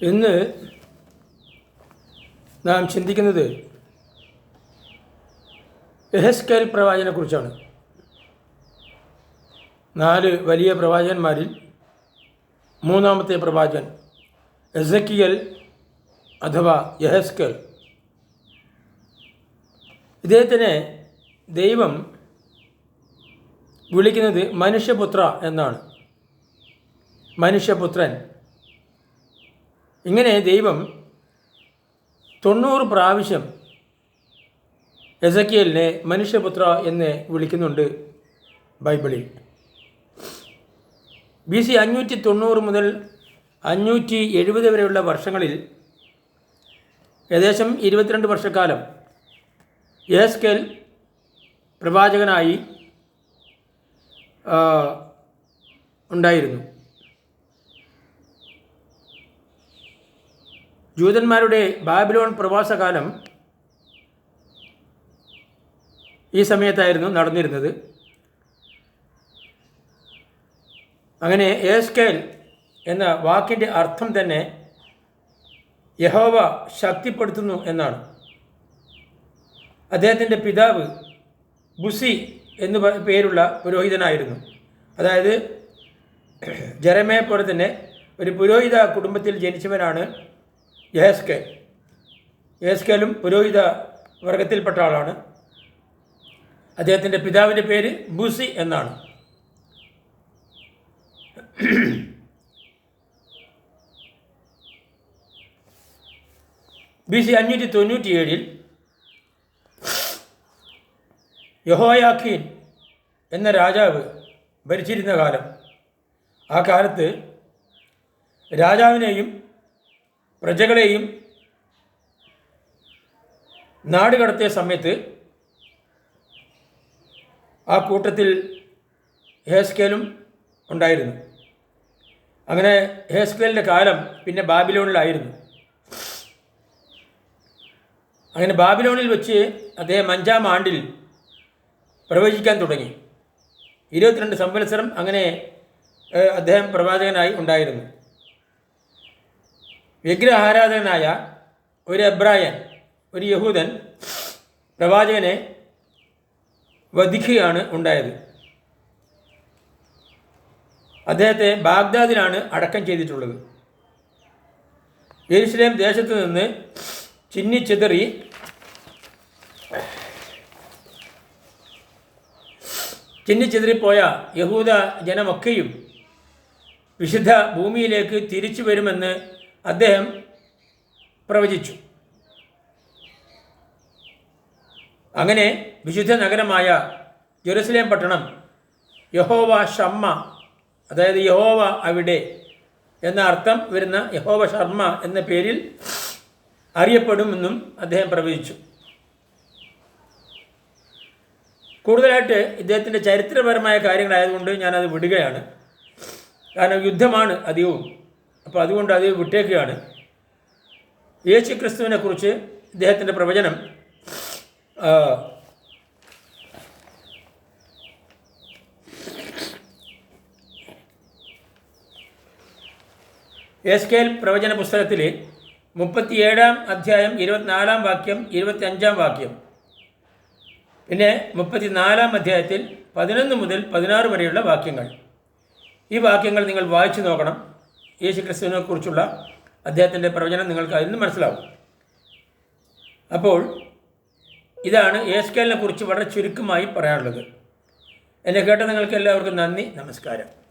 ഇന്ന് നാം ചിന്തിക്കുന്നത് എഹസ്കേൽ പ്രവാചനെക്കുറിച്ചാണ് നാല് വലിയ പ്രവാചകന്മാരിൽ മൂന്നാമത്തെ പ്രവാചകൻ എസക്കിയൽ അഥവാ യഹസ്കൽ ഇദ്ദേഹത്തിനെ ദൈവം വിളിക്കുന്നത് മനുഷ്യപുത്ര എന്നാണ്. മനുഷ്യപുത്രൻ ഇങ്ങനെ ദൈവം തൊണ്ണൂറ് പ്രാവശ്യം എസക്കിയലിനെ മനുഷ്യപുത്ര എന്ന് വിളിക്കുന്നുണ്ട് ബൈബിളിൽ. ബി സി അഞ്ഞൂറ്റി തൊണ്ണൂറ് മുതൽ അഞ്ഞൂറ്റി എഴുപത് വരെയുള്ള വർഷങ്ങളിൽ ഏകദേശം ഇരുപത്തിരണ്ട് വർഷക്കാലം എസ്കെൽ പ്രവാചകനായി ഉണ്ടായിരുന്നു. ജൂതന്മാരുടെ ബാബിലോൺ പ്രവാസകാലം ഈ സമയത്തായിരുന്നു നടന്നിരുന്നത്. അങ്ങനെ ഏസ്കേൽ എന്ന വാക്കിന്റെ അർത്ഥം തന്നെ യഹോവ ശക്തിപ്പെടുത്തുന്നു എന്നാണ്. അദ്ദേഹത്തിന്റെ പിതാവ് ബുസി എന്നു പേരുള്ള പുരോഹിതനായിരുന്നു. അതായത് ജരമയെ പോലെ തന്നെ ഒരു പുരോഹിത കുടുംബത്തിൽ ജനിച്ചവനാണ് യഹസ്കേൽ. കെലും പുരോഹിത വർഗത്തിൽപ്പെട്ട ആളാണ്. അദ്ദേഹത്തിന്റെ പിതാവിന്റെ പേര് ബുസി എന്നാണ്. ബി സി അഞ്ഞൂറ്റി തൊണ്ണൂറ്റിയേഴിൽ യഹോയാഖീൻ എന്ന രാജാവ് ഭരിച്ചിരുന്ന കാലം. ആ കാലത്ത് രാജാവിനെയും പ്രജകളെയും നാട് കടത്തിയ സമയത്ത് ആ കൂട്ടത്തിൽ ഹേസ്കേലും ഉണ്ടായിരുന്നു. അങ്ങനെ ഹേസ്കേലിന്റെ കാലം പിന്നെ ബാബിലോണിലായിരുന്നു. അങ്ങനെ ബാബിലോണിൽ വെച്ച് അദ്ദേഹം അഞ്ചാം ആണ്ടിൽ പ്രവചിക്കാൻ തുടങ്ങി. ഇരുപത്തിരണ്ട് സംവത്സരം അങ്ങനെ അദ്ദേഹം പ്രവാചകനായി ഉണ്ടായിരുന്നു. വിഗ്രഹാരാധകനായ ഒരു എബ്രായൻ ഒരു യഹൂദൻ പ്രവാചകനെ വധിക്കുകയാണ് ഉണ്ടായത്. അദ്ദേഹത്തെ ബാഗ്ദാദിലാണ് അടക്കം ചെയ്തിട്ടുള്ളത്. യെരുശലേം ദേശത്ത് നിന്ന് ചിന്നിച്ചിതറി ചിന്നിച്ചിതറിപ്പോയ യഹൂദ ജനമൊക്കെയും വിശുദ്ധ ഭൂമിയിലേക്ക് തിരിച്ചു വരുമെന്ന് അദ്ദേഹം പ്രവചിച്ചു. അങ്ങനെ വിശുദ്ധ നഗരമായ ജെറുസലേം പട്ടണം യഹോവ ഷമ്മ അതായത് യഹോവ അവിടെ എന്ന അർത്ഥം വരുന്ന യഹോവ ശർമ്മ എന്ന പേരിൽ അറിയപ്പെടുമെന്നും അദ്ദേഹം പ്രവചിച്ചു. കൂടുതലായിട്ട് ഇദ്ദേഹത്തിന്റെ ചരിത്രപരമായ കാര്യങ്ങളായതുകൊണ്ട് ഞാനത് വിടുകയാണ്. കാരണം യുദ്ധമാണ് അധികവും. അപ്പോൾ അതുകൊണ്ട് അത് വിട്ടേക്കുകയാണ്. യേശു ക്രിസ്തുവിനെക്കുറിച്ച് ഇദ്ദേഹത്തിന്റെ പ്രവചനം എസ്കേൽ പ്രവചന പുസ്തകത്തിൽ മുപ്പത്തിയേഴാം അധ്യായം ഇരുപത്തിനാലാം വാക്യം ഇരുപത്തിയഞ്ചാം വാക്യം പിന്നെ മുപ്പത്തിനാലാം അധ്യായത്തിൽ പതിനൊന്ന് മുതൽ പതിനാറ് വരെയുള്ള വാക്യങ്ങൾ. ഈ വാക്യങ്ങൾ നിങ്ങൾ വായിച്ചു നോക്കണം. യേശു ക്രിസ്തുവിനെ കുറിച്ചുള്ള അദ്ദേഹത്തിന്റെ പ്രവചനം നിങ്ങൾക്ക് അതിൽ നിന്ന് മനസ്സിലാവും. അപ്പോൾ ഇതാണ് ഏസ്കേലിനെ കുറിച്ച് വളരെ ചുരുക്കമായി പറയാനുള്ളത്. എന്നെ കേട്ട നിങ്ങൾക്ക് എല്ലാവർക്കും നന്ദി നമസ്കാരം.